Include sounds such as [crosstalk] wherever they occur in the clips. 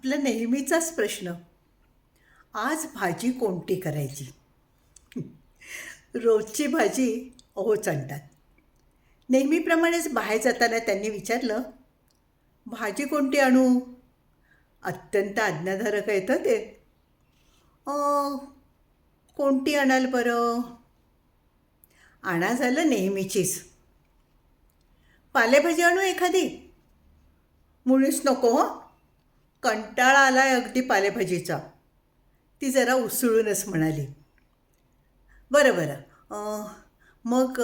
आपला नेहमीचाच प्रश्न. आज भाजी कोणती करायची? रोजची भाजी अहो आणतात. नेहमीप्रमाणेच बाहेर जाताना त्यांनी विचारलं भाजी कोणती आणू? अत्यंत आज्ञाधारक येतं ते. कोणती आणाल बरं? आणा झालं नेहमीचीच. पालेभाजी आणू एखादी? मुळीच नको हो. कंटाळा आला आहे अगदी पालेभाजीचा. ती जरा उसळूनच म्हणाली. बरं बरं. मग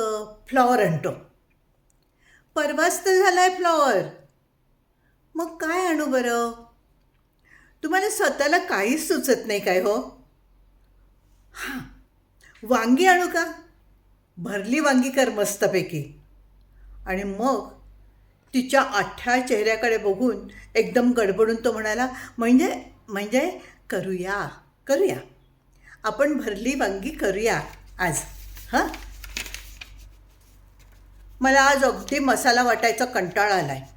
फ्लॉवर आणतो. परवाच तर झाला आहे फ्लॉवर. मग काय आणू बरं? तुम्हाला स्वतःला काहीच सुचत नाही काय हो? हां. वांगी आणू का? भरली वांगी कर मस्तपैकी. आणि मग तिच्या आठ्या चेहऱ्याकडे बघून एकदम गडबडून तो म्हणाला म्हणजे म्हणजे करूया करूया. आपण भरली वांगी करूया आज हां? मला आज अगदी मसाला वाटायचा कंटाळा आला आहे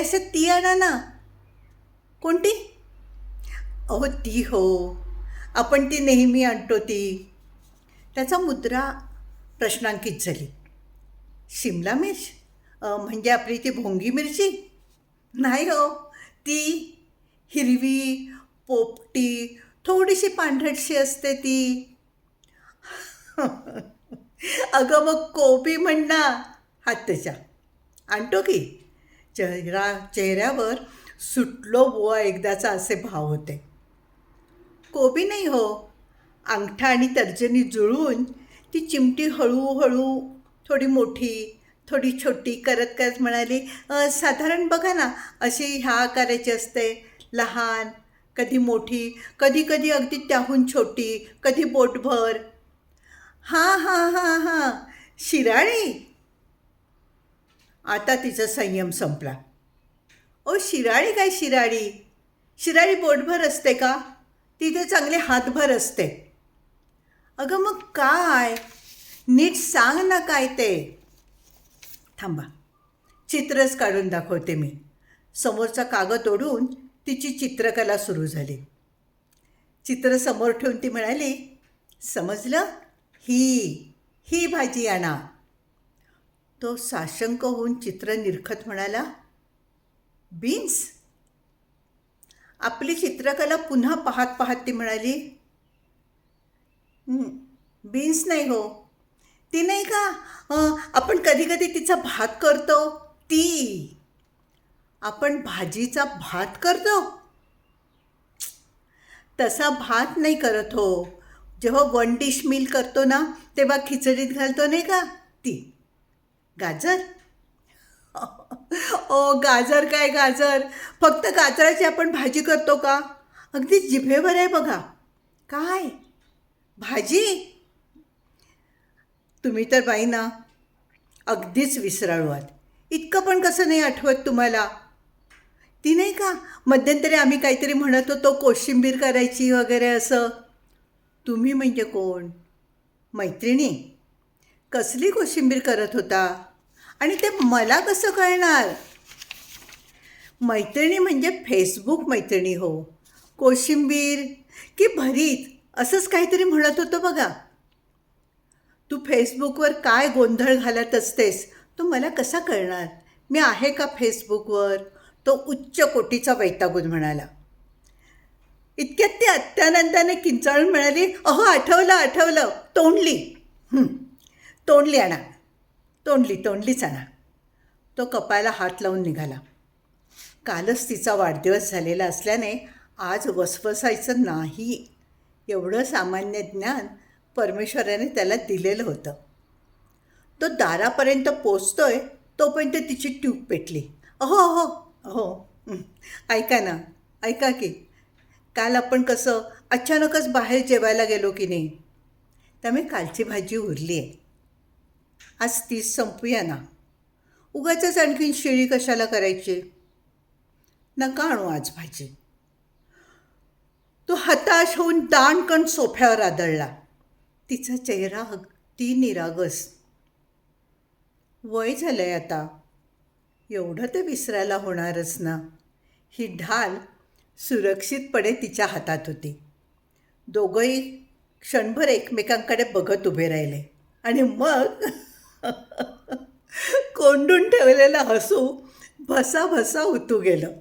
असे ती आणा ना. कोणती? अहो ती हो. आपण ती नेहमी आणतो ती. त्याचा मुद्रा प्रश्नांकित झाली. शिमला मिर्च? म्हणजे आपली ती भोंगी मिरची? नाही हो ती हिरवी पोपटी थोडीशी पांढरटशी असते ती. [laughs] अगं मग कोबी म्हणणा हातच्या आणतो की. चेहरा चेहऱ्यावर सुटलो बुवा एकदाचा असे भाव होते. कोबी नाही हो अंगठा आणि तर्जनी जुळून ती चिमटी हळूहळू थोडी मोठी थोडी छोटी करत करत म्हणाली साधारण बघा ना अशी ह्या आकाराची असते. लहान कधी मोठी कधी कधी अगदी त्याहून छोटी कधी बोटभर. हां हां हां हां शिराळी. आता तिचा संयम संपला. ओ शिराळी काय शिराळी? शिराळी बोटभर असते का? तिथे चांगले हातभर असते. अगं मग काय? नीट सांग ना काय ते. थांबा. चित्रच काढून दाखवते मी. समोरचा कागद ओढून तिची चित्रकला सुरू झाली. चित्र समोर ठेवून ती म्हणाली समजलं? ही ही भाजी आणा. तो साशंक होऊन चित्र निरखत म्हणाला बीन्स? आपली चित्रकला पुन्हा पाहत पाहत ती म्हणाली बीन्स नाही हो. ती नाही का? आपण कधी कधी तिचा भात करतो. ती. आपण भाजीचा भात करतो. तसा भात नाही करत हो. जेव्हा वन डिश मील करतो ना तेव्हा खिचडीत घालतो नाही का? ती. गाजर? [laughs] ओ गाजर काय गाजर? फक्त गाजराची आपण भाजी करतो का? अगदी जिभेवर आहे बघा. काय? भाजी? तुम्ही तर बाई ना अगदीच विसराळू आहात इतकं पण कसं नाही आठवत तुम्हाला? ती नाही का मध्यंतरी आम्ही काहीतरी म्हणत होतो कोशिंबीर करायची वगैरे असं. तुम्ही म्हणजे कोण? मैत्रिणी? कसली कोशिंबीर करत होता? आणि ते मला कसं कळणार? मैत्रिणी म्हणजे फेसबुक मैत्रिणी हो. कोशिंबीर की भरीत असंच काहीतरी म्हणत होतं बघा. तू फेसबुकवर काय गोंधळ घालत असतेस? तो मला कसा कळणार? मी आहे का फेसबुकवर? तो उच्च कोटीचा वैतागून म्हणाला. इतक्यात ती अत्यानंदाने किंचाळून म्हणाली अहो आठवलं आठवलं. तोंडली. तोंडली आणा. तोंडली तोंडलीच आणा. तो कपायला हात लावून निघाला. कालच तिचा वाढदिवस झालेला असल्याने आज वसवसायचं नाही. एवढं सामान्य ज्ञान परमेश्वराने त्याला दिलेलं होतं. तो दारापर्यंत पोचतोय तोपर्यंत तिची ट्यूब पेटली. अहो अहो अहो ऐका ना ऐका की काल आपण कसं अचानकच बाहेर जेवायला गेलो की नाही? त्यामुळे कालची भाजी उरली आहे. आज तीच संपूया ना. उगाचच आणखीन शिळी कशाला करायची? नका आणू आज भाजी. तो हताश होऊन दाणकण सोफ्यावर आदळला. तिचा चेहरा अगदी निरागस. वय झालंय आता. एवढं ते विसरायला होणारच ना. ही ढाल सुरक्षितपणे तिच्या हातात होती. दोघंही क्षणभर एकमेकांकडे बघत उभे राहिले. आणि मग [laughs] कोंडून ठेवलेलं हसू भसा भसा उतू गेलं.